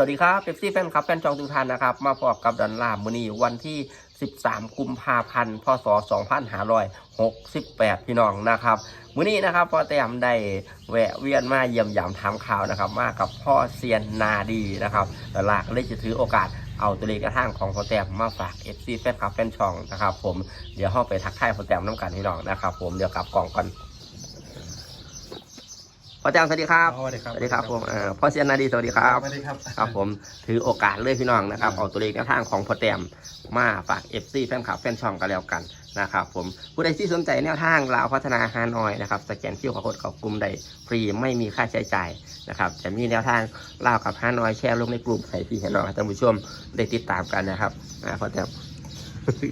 วัสดีครับเป๊ปซี่แฟนคลับแฟนจองทุกท่านนะครับ มาพบกับดอนลามือนีวันที่ 13 กุมภาพันธ์ พศ 2568 พี่น้องนะครับมือนี้นะครับพ่อแต้มได้แวะเวียนมาเยี่ยมยามถามข่าวนะครับ มากับพ่อเซียนนาดีนะครับดอนลาก็เลยจะถือโอกาสเอาตัวเลขกระทั่งของพ่อแต้มมาฝาก FC แฟนคลับแฟนช่องนะครับ ผมเดี๋ยวห้องไปทักทายพ่อแต้มน้ำกันพี่น้องนะครับ ผมเดี๋ยวกลับกล่องก่อน อแต้มสวัสดีครับสวัสดีครับสวัสดีครับผมเอ่อพ่อเซียนนาดีสวัสดีครับสวัสดีครับครับผมถือโอกาสเลยพี่น้องนะครับเอาตัวเลขแนวทางของพอแต้มมาฝากเอฟซีแฟนคลับแฟนช่องกันแล้วกันนะครับผมผู้ใดที่สนใจแนวทางลาวพัฒนาฮานอยนะครับสแกนคิวขอคดเขากลุ่มใดฟรีไม่มีค่าใช้จ่ายนะครับจะมีแนวทางลาวกับฮานอยแชร์ลงในกลุ่มให้พี่ให้น้องให้ท่านผู้ชมได้ติดตามกันนะครับอ่าพอแต้ม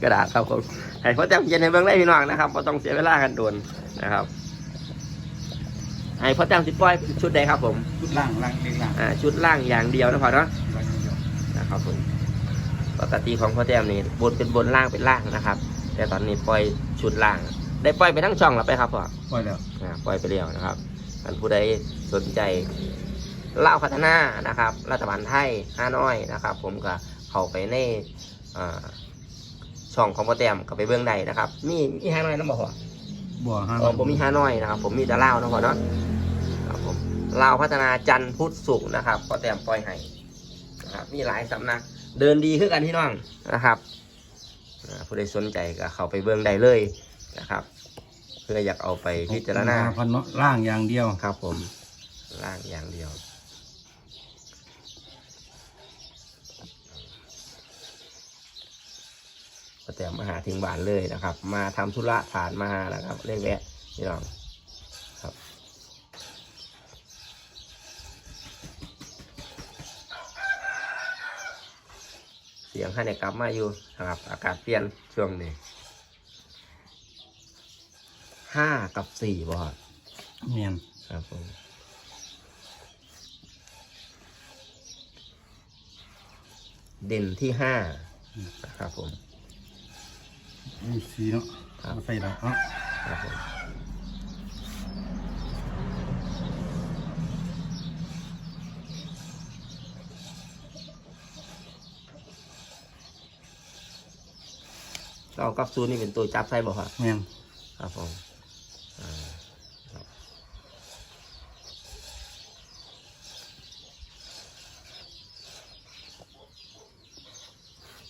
กระดาษครับผมให้พอแต้มเย็นให้เบิ่งได้พี่น้องนะครับไม่ต้องเสียเวลากันโดนนะครับ ให้พอแต้มสิปล่อยชุดใดครับ ผมชุดล่างล่างเรียงล่างอ่าชุดล่างอย่างเดียวนะพอเนาะล่างอย่างเดียวนะครับผมปกติของพ่อแต้มนี่บนเป็นบนล่างเป็นล่างนะครับ แต่ตอนนี้ปล่อยชุดล่าง ได้ปล่อยไปทั้งช่องแล้วไปครับพ่อปล่อยแล้วอ่าปล่อยไปแล้วนะครับท่านผู้ใดสนใจเล่าวพัฒนานะครับ รัฐบาลไทยห้าน้อยนะครับ ผมก็เข้าไปในอ่าช่องของพ่อแต้มก็ไปเบื้องใดนะครับ มีมีห้าน้อยนะบอกว่า บัวห้าเออผมมีห้าน้อยนะครับ ผมมีแต่เล่าวนะพ่อเนาะครับผมเล่าวพัฒนาจันทร์พุธศุกร์นะครับพ่อแต้มปล่อยให้นะครับ มีหลายสำนัก เดินดีขึ้นกันพี่น้องนะครับอ่าผู้ใดสนใจก็เข้าไปเบื้องใดเลยนะครับ เพื่ออยากเอาไปพิจารณาพันเนาะล่างอย่างเดียวครับ ผมล่างอย่างเดียว ก็แต่มาหาถึงบ้านเลยนะครับ มาทำธุระผ่านมานะครับเล่นแวะพี่น้องครับเสียงให้ในกลับมาอยู่นะครับ อากาศเปลี่ยนช่วงนี้ห้ากับสี่บอดเมียนครับผมเด่นที่ห้านะครับผม มีสีเนาะครับใส่ดอกเนาะครับผมเรากับซูนี่เป็นตัวจับใส่บ่ครับเมียนครับผมอ่าครับ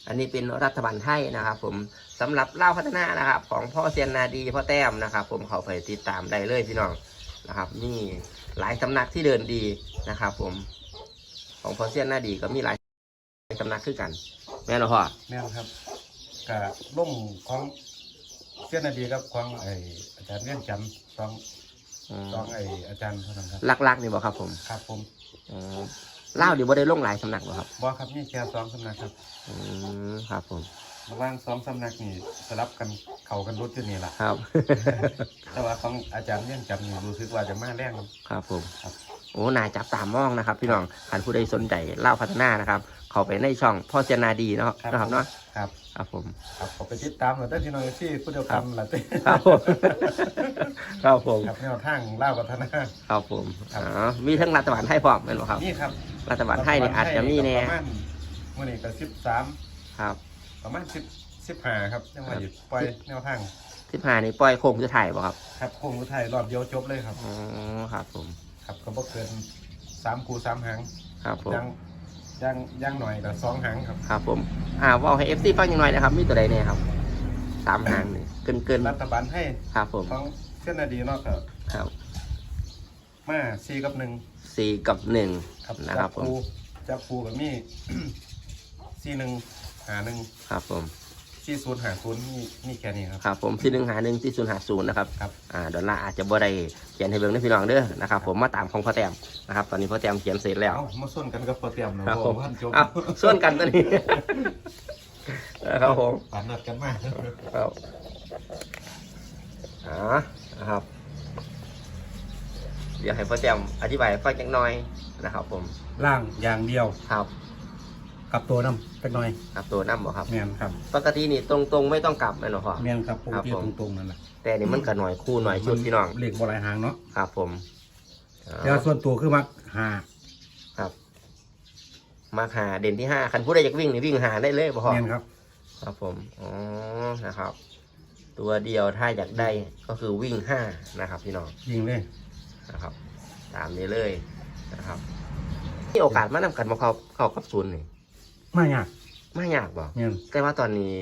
อันนี้เป็นรัฐบาลไทยนะครับผมสำหรับเล่าวพัฒนานะครับ ของพ่อเซียนนาดีพ่อแต้มนะครับ ผมเขาไปติดตามได้เลยพี่น้องนะครับ นี่หลายสำนักที่เดินดีนะครับ ผม ของพ่อเซียนนาดีก็มีหลายสำนักคือกัน แม่นเหรอพ่อแม่นครับกะล่มของเส้นนาดีครับของไออาจารย์เลี้ยงจำสองอืมสองไออาจารย์เท่านั้นครับลักๆนี่บอกครับผมครับผมอ๋อ เล่าวเดี๋ยวบ่ได้ลงหลายสำนักหรอครับบอครับนี่แค่สองสำนักครับอืมครับผมระหว่างสองสำนักนี่สลับกันเข่ากันรุดอยู่นี่แหละครับ แต่ว่าของอาจารย์เลี้ยงจำนี่รู้สึกว่าจะมาแรงครับผมครับ โอ้นายจับตามมองนะครับ พี่น้องท่านผู้ใดสนใจเล่าวพัฒนานะครับ เขาไปในช่องพ่อเจนาดีเนาะนะครับเนาะครับครับผม ครับขอไปติดตามหน่อยได้อพี่น้องที่ผู้เดียวกันแหละเต้ครับผม ครับผม ครับแนวทางเล่าวัฒนา ครับผมครับอ๋อมีทั้งรัฐบาลไทยพร้อมแม่นบ่ครับ นี่ครับ รัฐบาลไทยเนี่ยอาจจะมีแน่ ประมาณมื่อนี้ก็สิบสามครับประมาณสิบสิบห้าครับยังว่าอยู่ปล่อยแนวทางที่ผ่านนี่ปล่อยโค้งจะถ่ายบ่ครับครับโคงอุทัยรอบเดียวจบเลยครับ อ๋อครับผม ครับก็บ่เกินสามคูสามหางครับผม ยังยังยังหน่อยแต่สองหางครับครับผม อ่าเว่าให้เอฟซีฟังยังหน่อยนะครับ มีตัวใดเนี่ยครับสามหางนี่เกินเกินรัฐบาลให้ครับผม ของเส้นนาดีเนาะก็ครับ มาสี่กับหนึ่งสี่กับหนึ่งครับนะครับผมปูจับปูกับมีสี่หนึ่งหาหนึ่งครับผมสี่ศูนย์หาศูนย์มีมีแค่นี้ครับครับผมที่หนึ่งหาหนึ่งที่ศูนย์หาศูนย์นะครับครับอ่าดอลลาร์อาจจะบ่ได้เขียนให้เบิ่งได้พี่น้องเด้อนะครับผมมาตามของพ่อแต้มนะครับตอนนี้พ่อแต้มเขียนเสร็จแล้วเอามาส่วนกันกับโปรเตรียมเนาะครับผมพันจบอ้าวส่วนกันตัวนี้นะครับผมปานนัดกันมากครับอ่านะครับเดี๋ยวให้พ่อแต้มอธิบายให้ฟังจักหน่อยนะครับ ผมล่างอย่างเดียว ครับกับตัวน้ำจักหน่อยครับตัวน้ำบ่ครับแมนครับปกตินี่ตรงๆไม่ต้องกลับแม่นบ่พ่อ แมนครับปกครับติผม ตรงๆนั่นแหละแต่นี่มันก็หน่อยคู่หน่อยชุดพี่น้องเลขบหลายหางเนาะครับผมแต่ว่าส่วนตัวคือมักหาครับ มาหาเด่นที่ห้าคันผู้ใดอยากวิ่งนี่วิ่งหาได้เลยบ่พ่อเนียนครับ ครับผม อ๋อ นะครับ ตัวเดียวถ้าอยากได้ก็คือวิ่งห้านะครับ พี่น้องยิงเลย นะครับ ตามนี้เลยนะครับมีโอกาสมานำกันมาเข้าเข้ากับศูนย์นี่ไม่ยากไม่ยากบ่เนียนแต่ว่าตอนนี้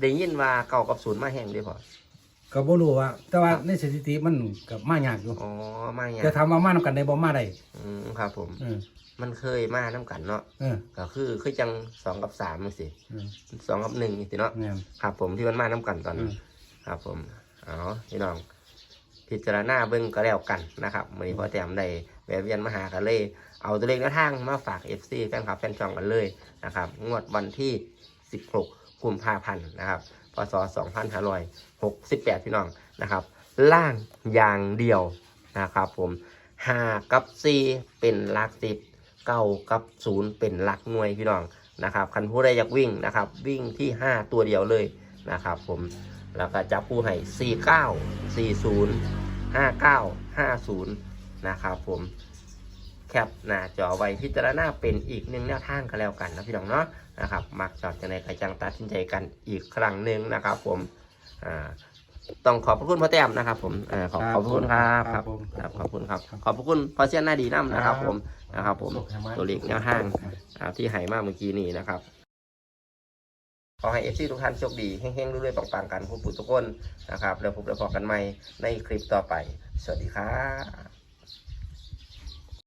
ได้ยินว่าเก่ากับศูนย์มาแห้งเดีพอก็บ่รู้ว่าแต่ว่าในสถิติมันกับมายากอยู่อ๋อมายากจะทำมามานำกันได้บ่มาได้อืมครับผมเออมันเคยมาน้กันเนาะเออก็คือคือจังสองกับสามสิเออสองกับหนึ่งสิเนาะเนียนครับผมที่มันมาน้กันตอนเอนี้อครับผมเอาพี่น้อง พิจารณาเบิ้งก็แล้วกันนะครับวันนี้พอแต้มได้แวะเวียนมาหากันเลย เอาตัวเลขแนวทางมาฝาก FC แฟนคลับแฟนช่องกันเลยนะครับงวดวันที่ 16กุมภาพันธ์นะครับพศ2568 พี่น้องนะครับ ล่างอย่างเดียวนะครับผม5กับ 4 เป็นหลักสิบเก้ากับ 0 เป็นหลักหน่วยพี่น้องนะครับคันผู้ใดอยากวิ่งนะครับ วิ่งที่ 5 ตัวเดียวเลยนะครับผม แล้วก็จับผู้ให้ 49 40 59 50 นะครับผมแคปหน้าจอไว้พิจารณาเป็นอีกหนึ่งแนวทางกันแล้วกันนะพี่น้องเนาะนะครับ มักจอดจะในกระจังตัดสินใจกันอีกครั้งหนึ่งนะครับ ผมอ่าต้องขอบพระคุณพ่อแต้มนะครับผมเอ่อขอบขอบพระคุณครับครับผมครับขอบคุณครับ ขอบพระคุณพ่อเสียนหน้าดีน้ำนะครับ ผมนะครับ ผมสุขให้นตัวเลขแนวทางอ่าที่ใหายมาเมื่อกี้นี้นะครับ ขอให้เอฟซีทุกท่านโชคดีเฮ้งๆรวยๆปังๆกันผู้ปุทุกคนนะครับแล้วพบแล้วพอกันใหม่ในคลิปต่อไป สวัสดีครับ